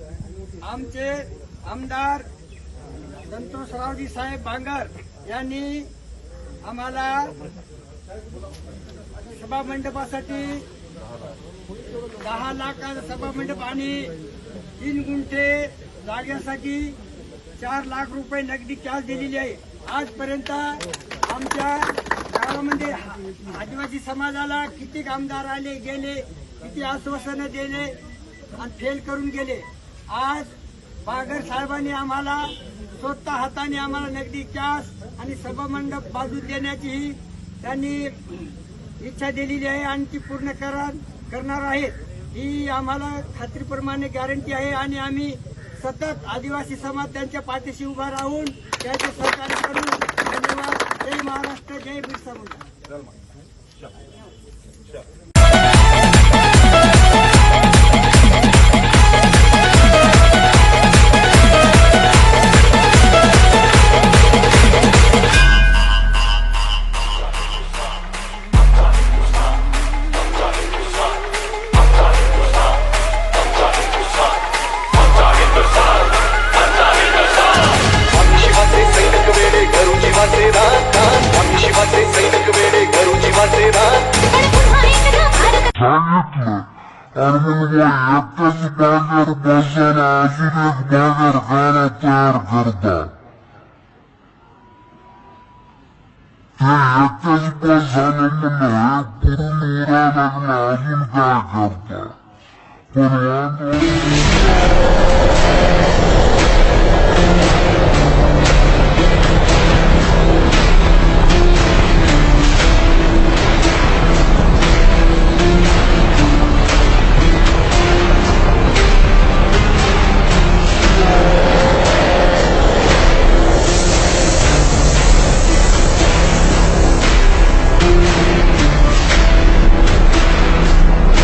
आमचे आमदार संतोषरावजी साहेब बांगर यांनी आम्हाला सभा मंडपासाठी दहा लाखाचा सभा मंडप आणि तीन गुंठे जागेसाठी चार लाख रुपये नगदी कॅश दिलेली आहे. आजपर्यंत आमच्या गावामध्ये आदिवासी समाजाला किती आमदार आले गेले किती आश्वासनं दिले आणि फेल करून गेले. आज बागर साहेबांनी आम्हाला स्वतः हाताने आम्हाला नगदी कॅश आणि सभामंडप बाजू देण्याचीही त्यांनी इच्छा दिलेली आहे आणि ती पूर्ण करा करणार आहेत. ही आम्हाला खात्रीप्रमाणे गॅरंटी आहे आणि आम्ही सतत आदिवासी समाज त्यांच्या पाठीशी उभा राहून त्याचे सहकार्य करून धन्यवाद. जय महाराष्ट्र जय Birsa Munda. kesinlikle. Ermeniler yetmezler bazen azir etmeler gayret ergirde. Yetmez bazen emine kurun uğran evne azir gayet ergirde.